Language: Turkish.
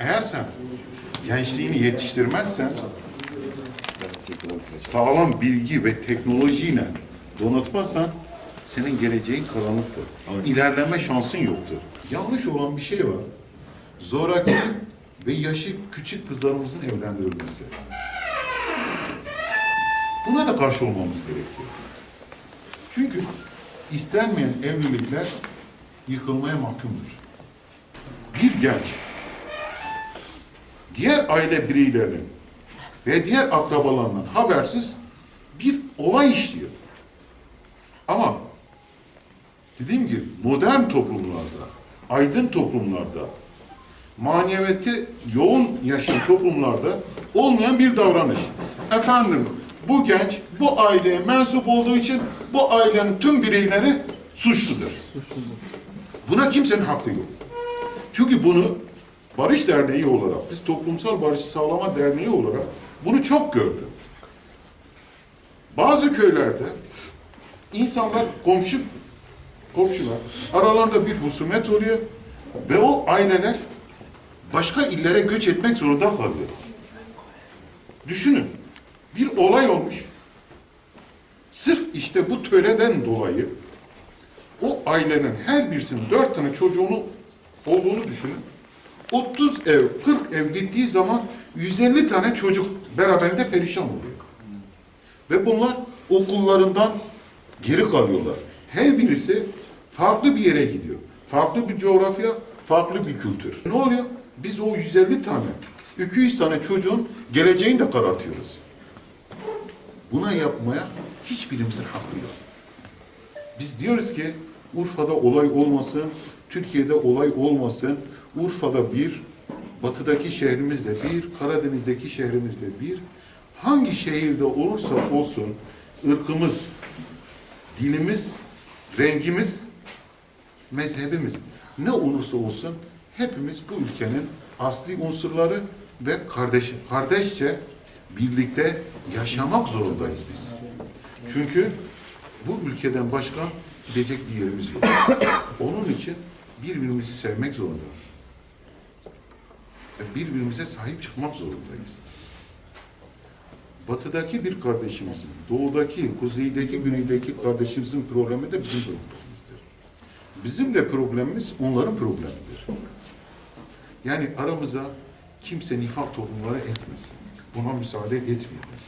Eğer sen gençliğini yetiştirmezsen sağlam bilgi ve teknolojiyle donatmazsan senin geleceğin karanlıktır. İlerleme şansın yoktur. Yanlış olan bir şey var. Zoraki ve yaşı küçük kızlarımızın evlendirilmesi. Buna da karşı olmamız gerekiyor. Çünkü istenmeyen evlilikler yıkılmaya mahkumdur. Bir genç diğer aile bireylerinin ve diğer akrabalarından habersiz bir olay işliyor. Ama dediğim gibi modern toplumlarda, aydın toplumlarda, maneviyeti yoğun yaşayan toplumlarda olmayan bir davranış. Efendim bu genç bu aileye mensup olduğu için bu ailenin tüm bireyleri suçludur. Buna kimsenin hakkı yok. Çünkü bunu Barış Derneği olarak, biz Toplumsal Barışı Sağlama Derneği olarak bunu çok gördük. Bazı köylerde insanlar komşu komşular aralarında bir husumet oluyor ve o aileler başka illere göç etmek zorunda kalıyor. Düşünün. Bir olay olmuş. Sırf işte bu töreden dolayı o ailenin her birisinin dört tane çocuğunu olduğunu düşünün. 30 ev, 40 ev gittiği zaman 150 tane çocuk beraberinde perişan oluyor. Ve bunlar okullarından geri kalıyorlar. Her birisi farklı bir yere gidiyor. Farklı bir coğrafya, farklı bir kültür. Ne oluyor? Biz o 150 tane, 200 tane çocuğun geleceğini de karartıyoruz. Buna yapmaya hiçbirimizin hakkı yok. Biz diyoruz ki Urfa'da olay olmasın, Türkiye'de olay olmasın. Urfa'da bir, batıdaki şehrimizde bir, Karadeniz'deki şehrimizde bir. Hangi şehirde olursa olsun ırkımız, dinimiz, rengimiz, mezhebimiz ne olursa olsun hepimiz bu ülkenin asli unsurları ve kardeş, kardeşçe birlikte yaşamak zorundayız biz. Çünkü bu ülkeden başka gidecek bir yerimiz yok. Onun için birbirimizi sevmek zorunda. Ve birbirimize sahip çıkmak zorundayız. Batıdaki bir kardeşimizin, doğudaki, kuzeydeki, güneydeki kardeşimizin problemi de bizim problemimizdir. Bizim de problemimiz onların problemidir. Yani aramıza kimse nifak toplumları etmesin. Buna müsaade etmeyelim.